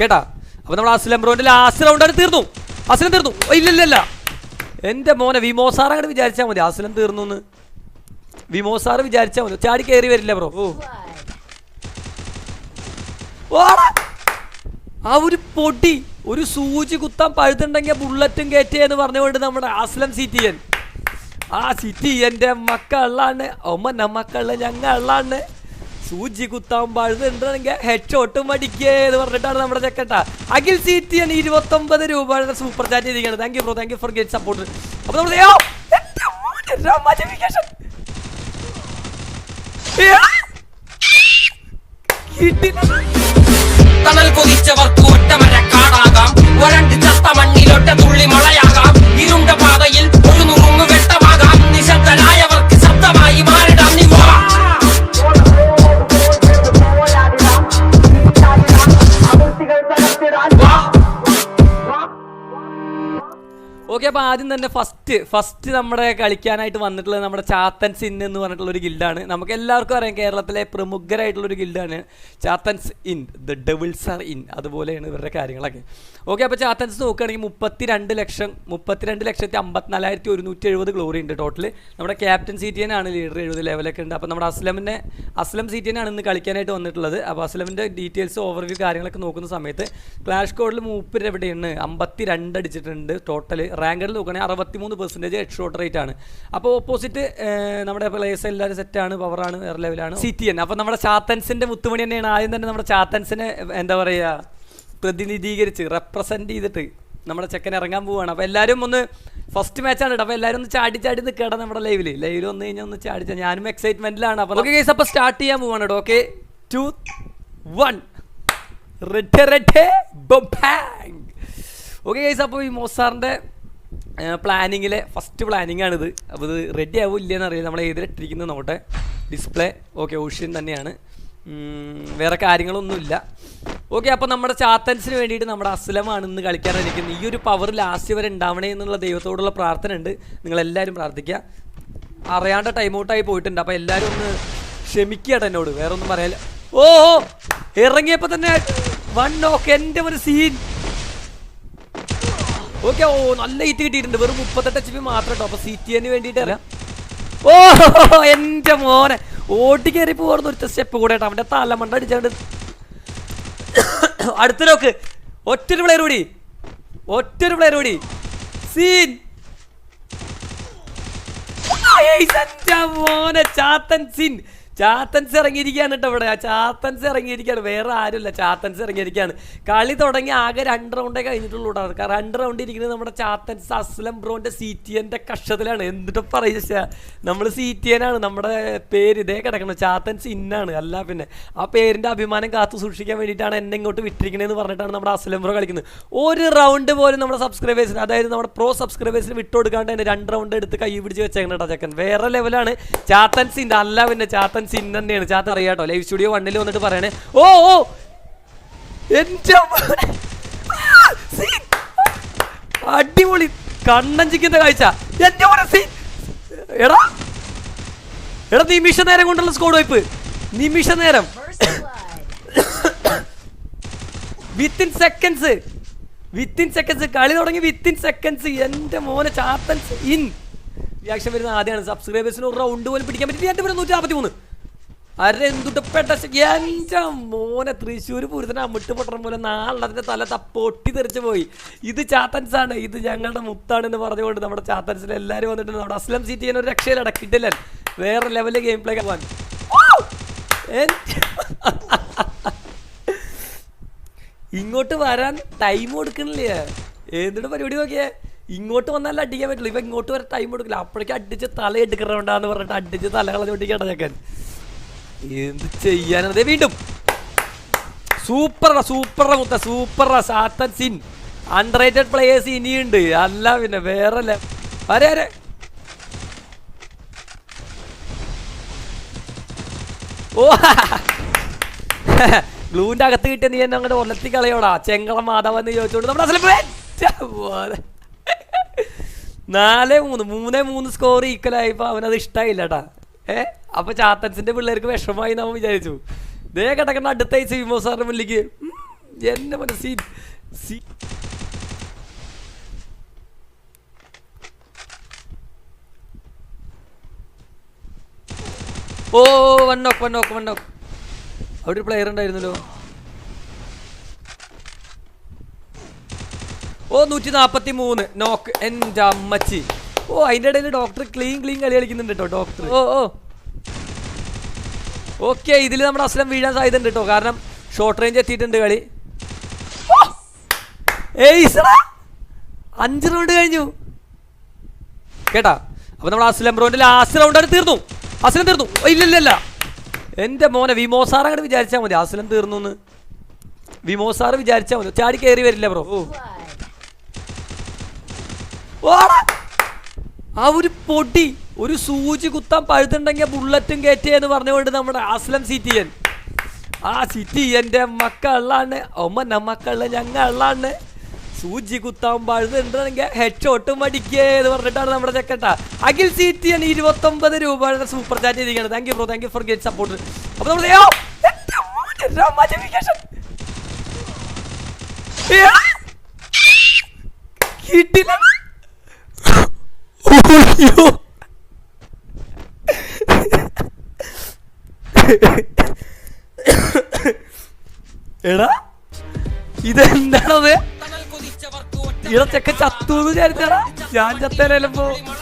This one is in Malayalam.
കേട്ടാ? അപ്പൊ നമ്മൾ അസ്ലം ബ്രോന്റെ ലാസ്റ്റ് റൗണ്ടാണ് തീർന്നു. അസ്ലം തീർന്നു. ഇല്ലല്ലല്ല ഇല്ല ഇല്ല ഇല്ല. എന്റെ മോനെ വിമോസാർ അങ്ങോട്ട് വിചാരിച്ചാൽ മതി. അസ്ലം തീർന്നു എന്ന് വിമോസാർ വിചാരിച്ചാൽ മതി. ചാടി കയറി വരില്ല ബ്രോ. ആ ഒരു പൊടി ഒരു സൂചി കുത്താൻ പഴുതുണ്ടെങ്കിൽ ബുള്ളറ്റും കയറ്റേ എന്ന് പറഞ്ഞുകൊണ്ട് നമ്മുടെ അസ്ലം സിറ്റിയൻ ആ സിറ്റിയന്റെ മക്കളാണ്. ഒമ്മ മക്കൾ ഞങ്ങളാണ്. സൂചി കുത്താൻ പാഴുന്നുണ്ടെങ്കിൽ ഹെഡ് ഷോട്ടും അടിക്കേ എന്ന് പറഞ്ഞിട്ടാണ് നമ്മുടെ ചെക്കട്ട. അഖിൽ സീറ്റിയൻ ഇരുപത്തി ഒമ്പത് രൂപയുടെ സൂപ്പർ ചാറ്റ് ചെയ്തിരിക്കുന്നത്. Thank you bro thank you for get support അപ്പൊ നമ്മൾ. തണൽ കൊതിച്ചവർക്ക് ഒറ്റമര കാടാകാം. ഒരണ്ട് ചത്ത മണ്ണിലൊറ്റ തുള്ളി മഴയാകാം ഇരുണ്ട പാതയിൽ ഒരു ഓക്കെ അപ്പോൾ ആദ്യം തന്നെ ഫസ്റ്റ് ഫസ്റ്റ് നമ്മുടെ കളിക്കാനായിട്ട് വന്നിട്ടുള്ളത് നമ്മുടെ ചാത്തൻ സിൻ എന്ന് പറഞ്ഞിട്ടുള്ള ഒരു ഗിൽഡാണ്. നമുക്ക് എല്ലാവർക്കും അറിയാം കേരളത്തിലെ പ്രമുഖരായിട്ടുള്ള ഒരു ഗിൽഡാണ് Chathans in the devils are in അതുപോലെയാണ് ഇവരുടെ കാര്യങ്ങളൊക്കെ. ഓക്കെ അപ്പോൾ ചാത്തൻസ് നോക്കുകയാണെങ്കിൽ മുപ്പത്തിരണ്ട് ലക്ഷം മുപ്പത്തിരണ്ട് ലക്ഷത്തി അമ്പത്തിനാലായിരത്തി ഒരുന്നൂറ്റി എഴുപത് ഗ്ലോറി ഉണ്ട് ടോട്ടൽ നമ്മുടെ ക്യാപ്റ്റൻ സീറ്റിയനാണ് ലീഡർ എഴുപത് ലെവലൊക്കെ ഉണ്ട്. അപ്പോൾ നമ്മുടെ അസ്ലമിനെ അസ്ലം സീറ്റിയനാണ് ഇന്ന് കളിക്കാനായിട്ട് വന്നിട്ടുള്ളത്. അപ്പോൾ അസ്ലമിന്റെ ഡീറ്റെയിൽസ് ഓവർവ്യൂ കാര്യങ്ങളൊക്കെ നോക്കുന്ന സമയത്ത് ക്ലാഷ് കോഡിൽ മൂപ്പര് എവിടെയാണ്? അമ്പത്തി രണ്ട് അടിച്ചിട്ടുണ്ട് ടോട്ടൽ റാങ്കറിൽ നോക്കുകയാണെങ്കിൽ അറുപത്തിമൂന്ന് പെർസെന്റേജ് ഹെഡ് ഷോട്ട് റേറ്റ് ആണ്. അപ്പോൾ ഓപ്പോസിറ്റ് നമ്മുടെ പ്ലേയേഴ്സ് എല്ലാവരും സെറ്റാണ് പവറാണ് വേറെ ലെവലാണ് സിറ്റിയൻ അപ്പോൾ നമ്മുടെ ചാത്തൻസിന്റെ മുത്തുമണി തന്നെയാണ് ആദ്യം തന്നെ നമ്മുടെ ചാത്തൻസിനെ എന്താ പറയുക പ്രതിനിധീകരിച്ച് റെപ്രസെന്റ് ചെയ്തിട്ട് നമ്മുടെ ചെക്കൻ ഇറങ്ങാൻ പോവുകയാണ്. അപ്പോൾ എല്ലാവരും ഒന്ന് ഫസ്റ്റ് മാച്ചാണ് കേട്ടോ. അപ്പോൾ എല്ലാവരും ഒന്ന് ചാടി ചാടി നിൽക്കുക നമ്മുടെ ലൈവിൽ ലൈവിൽ വന്നു കഴിഞ്ഞാൽ ഒന്ന് ചാടിച്ച ചാടി. ഞാനും എക്സൈറ്റ്മെന്റിലാണ് അപ്പോൾ ഓക്കെ കേസ് അപ്പോൾ സ്റ്റാർട്ട് ചെയ്യാൻ പോവാണ് കേട്ടോ. Okay two one red red ബൊബാങ് okay guys അപ്പോൾ ഈ മോസാറിന്റെ പ്ലാനിങ്ങിലെ ഫസ്റ്റ് പ്ലാനിങ് ആണിത്. അപ്പോൾ ഇത് റെഡി ആവും ഇല്ലയെന്ന് അറിയില്ല. നമ്മൾ ഏതിലിട്ടിരിക്കുന്നത് നോട്ടെ ഡിസ്പ്ലേ ഓക്കെ ഓഷ്യൻ തന്നെയാണ്. വേറെ കാര്യങ്ങളൊന്നുമില്ല. ഓക്കെ അപ്പോൾ നമ്മുടെ ചാത്തൻസിന് വേണ്ടിയിട്ട് നമ്മുടെ അസ്ലമാണ് ഇന്ന് കളിക്കാനിരിക്കുന്നത് ഈ ഒരു പവർ ലാസ്റ്റ് വരെ ഉണ്ടാവണേ എന്നുള്ള ദൈവത്തോടുള്ള പ്രാർത്ഥന ഉണ്ട്. നിങ്ങളെല്ലാവരും പ്രാർത്ഥിക്കുക. അറിയാണ്ട് ടൈം ഔട്ടായി പോയിട്ടുണ്ട്. അപ്പോൾ എല്ലാവരും ഒന്ന് ക്ഷമിക്കുക എന്നോട്. വേറെ ഒന്നും ഓ, ഇറങ്ങിയപ്പോൾ തന്നെ വൺ നോക്ക് എന്റെ ഒരു സീൻ ഓക്കെ ഓ നല്ല ഹിറ്റ് കിട്ടിയിട്ടുണ്ട്. വെറും മുപ്പത്തെട്ട് എച്ച് പി മാത്രം കേട്ടോ അപ്പൊ സി ടി എന് വേണ്ടിയിട്ട് ഓ എന്റെ മോനെ. ഓട്ടി കയറി പോകുന്ന ഒരു സ്റ്റെപ്പ് കൂടെ കേട്ടോ അവന്റെ തലമണ്ട അടിച്ചാണ്ട്. അടുത്ത നോക്ക്. ഒറ്റൊരു പ്ലെയർ കൂടി. ഒറ്റൊരു പ്ലെയർ കൂടി. സീൻ. മോനെ. ചാത്തൻ സിൻ. ചാത്തൻസ് ഇറങ്ങിയിരിക്കുകയാണ് കേട്ടോ ഇവിടെ. ചാത്തൻസ് ഇറങ്ങിയിരിക്കുകയാണ്. വേറെ ആരുമില്ല. ചാത്തൻസ് ഇറങ്ങിയിരിക്കുകയാണ്. കളി തുടങ്ങി ആകെ രണ്ട് റൗണ്ടേ കഴിഞ്ഞിട്ടുള്ളൂ കേട്ടോ രണ്ട് റൗണ്ട് ഇരിക്കുന്നത് നമ്മുടെ ചാത്തൻസ് അസ്ലം ബ്രോന്റെ സി ടി എന്റെ കക്ഷത്തിലാണ് എന്നിട്ട് പറയുക നമ്മൾ സി ടി എനാണ് നമ്മുടെ പേര് ഇതേ കിടക്കണം ചാത്തൻസ് ഇന്നാണ്. അല്ല പിന്നെ ആ പേരിന്റെ അഭിമാനം കാത്തു സൂക്ഷിക്കാൻ വേണ്ടിയിട്ടാണ് എന്നെ ഇങ്ങോട്ട് വിട്ടിരിക്കണേന്ന് പറഞ്ഞിട്ടാണ് നമ്മുടെ അസ്ലം ബ്രോ കളിക്കുന്നത്. ഒരു റൗണ്ട് പോലും നമ്മുടെ സബ്സ്ക്രൈബേഴ്സിന് അതായത് നമ്മുടെ പ്രോ സബ്സ്ക്രൈബേഴ്സിന് വിട്ടുകൊടുക്കാണ്ട് തന്നെ രണ്ട് റൗണ്ട് എടുത്ത് കൈ പിടിച്ച് വെച്ചേക്കണം കേട്ടോ ചെക്കൻ. വേറെ ലെവലാണ് ചാത്തൻസിന്റെ സിൻ അല്ല പിന്നെ ചാത്തൻ സിൻ തന്നെയാണ്. ചാത്ത അറിയാട്ടോ. ലൈവ് സ്റ്റുഡിയോ വണ്ണിൽ വന്നിട്ട് പറയണേ. ഓ ഓ. എന്റെ അടിപൊളി. കണ്ണഞ്ചിക്കുന്ന കാഴ്ച. എന്റെ സീൻ എടാ. എടാ നിമിഷ നേരം കൊണ്ടുള്ള സ്കോഡ് വൈപ്പ് നിമിഷ നേരം. വിത്തിൻ സെക്കൻഡ്സ് വിത്തിൻ സെക്കൻഡ്സ് കളി തുടങ്ങി വിത്തിൻ സെക്കൻഡ്സ് എന്റെ മോനെ ചാത്തൻസ് ഇൻ റിയാക്ഷൻ വരുന്ന ആദ്യമാണ്. സബ്സ്ക്രൈബേഴ്സിന് ഒരു റൗണ്ട് പോലും പിടിക്കാൻ പറ്റില്ല. എന്റെ പേര് നൂറ്റി നാൽപ്പത്തി മൂന്ന് മോനെ തൃശ്ശൂർ പൂരത്തിന് അമിട്ട് പൊട്ടണം പോലെ നാളെ തല തപ്പൊട്ടി തെറിച്ചു പോയി. ഇത് ചാത്തൻസ് ആണ് ഇത് ഞങ്ങളുടെ മുത്താണ് എന്ന് പറഞ്ഞുകൊണ്ട് നമ്മുടെ ചാത്തൻസിൽ എല്ലാരും വന്നിട്ടുണ്ട്. നമ്മുടെ അസ്ലം സിറ്റി ഒരു രക്ഷയിൽ അടക്കിട്ടില്ല വേറെ ലെവലിൽ ഗെയിം പ്ലേ പോവാൻ. ഇങ്ങോട്ട് വരാൻ ടൈം കൊടുക്കണില്ലേ? എന്നിട്ട് പരിപാടി നോക്കിയേ? ഇങ്ങോട്ട് വന്നാൽ അടിക്കാൻ പറ്റുള്ളൂ. ഇപ്പൊ ഇങ്ങോട്ട് വരെ ടൈം കൊടുക്കില്ല അപ്പോഴേക്കും അടിച്ച് തല എടുക്കണ്ടാന്ന് പറഞ്ഞിട്ട് അടിച്ച് തല കളഞ്ഞോട്ടേക്ക് ചെക്കൻ എന്ത് ചെയ്യാനാണ് വീണ്ടും. സൂപ്പറാ സൂപ്പറാ മുത്ത സൂപ്പറാ സാത്തൻ സിൻ. അണ്ടർറേറ്റഡ് പ്ലേയേഴ്സ് ഇനിയുണ്ട്. അല്ല പിന്നെ വേറെ അല്ല അരെ അരെ ഓ ഗ്ലൂവിന്റെ അകത്ത് കിട്ടിയ നീ എന്നെ അങ്ങോട്ട് ഒലത്തി കളയോടാ. ചെങ്കളം മാധവെന്ന് ചോദിച്ചോണ്ട് നമ്മുടെ അസല നാല് മൂന്ന് മൂന്നേ മൂന്ന് സ്കോർ ഈക്വൽ ആയപ്പോ അവനത് ഇഷ്ടമായില്ല കേട്ടാ ഏ? അപ്പൊ ചാത്തൻസിന്റെ പിള്ളേർക്ക് വിഷമമായി നാം വിചാരിച്ചു. ദേ കിടക്കണ അടുത്ത ആഴ്ച വിമോ സാറിന്റെ മുന്നിലേക്ക്. എന്നെ പോലെ സീൻ സീ. ഓ വൺ നോക്ക് വൺ നോക്ക് വൺ നോക്ക് അവിടെ ഒരു പ്ലെയർ ഉണ്ടായിരുന്നല്ലോ. ഓ നൂറ്റി നാപ്പത്തി മൂന്ന് നോക്ക് എന്റെ അമ്മച്ചി. ഓ അതിന്റെ ഇടയിൽ ഡോക്ടർ ക്ലീൻ ക്ലീൻ കളി കളിക്കുന്നുണ്ട് കേട്ടോ ഡോക്ടർ ഓ ഓ. ഓക്കെ ഇതിൽ നമ്മുടെ അസ്ലം വീഴാൻ സാധ്യത ഉണ്ട് കേട്ടോ കാരണം ഷോർട്ട് റേഞ്ച് എത്തിയിട്ടുണ്ട് കളി! അഞ്ച് റൗണ്ട് കഴിഞ്ഞു. കേട്ടാ? അപ്പൊ നമ്മൾ അസ്ലം ബ്രോന്റെ ലാസ്റ്റ് റൗണ്ടാണ് തീർന്നു. അസ്ലം തീർന്നു. ഇല്ലല്ലല്ല ഇല്ല ഇല്ല ഇല്ല. എന്റെ മോനെ വിമോസാർ അങ്ങോട്ട് വിചാരിച്ചാൽ മതി. അസ്ലം തീർന്നു എന്ന് വിമോസാർ വിചാരിച്ചാൽ മതി. ചാടി കയറി വരില്ല ബ്രോ. ആ ഒരു പൊടി. ഒരു സൂചി കുത്താൻ പഴുതുണ്ടെങ്കിൽ ബുള്ളറ്റും കയറ്റേ എന്ന് പറഞ്ഞുകൊണ്ട് നമ്മുടെ അസ്ലം സിറ്റിയൻ ആ സിറ്റിയന്റെ മക്കളാണ് ഒമ്മന മക്കൾ ഞങ്ങളാണ്. സൂചി കുത്താൻ പഴുതുണ്ടെങ്കിൽ ഹെഡ് ഷോട്ടും അടിക്കേ എന്ന് പറഞ്ഞിട്ടാണ് നമ്മുടെ ചെക്കട്ട. അഖിൽ സിറ്റിയൻ ഇരുപത്തൊമ്പത് രൂപയുടെ സൂപ്പർ ചാറ്റ് ചെയ്തിരിക്കുന്നത്. Thank you bro thank you for get support അപ്പോൾ നമ്മൾ. കിട്ടില്ല. എടാ ഇതെന്താണത്? ഇട ചെക്ക ചത്തു എന്ന് വിചാരിച്ചാടാ. ഞാൻ തുള്ളി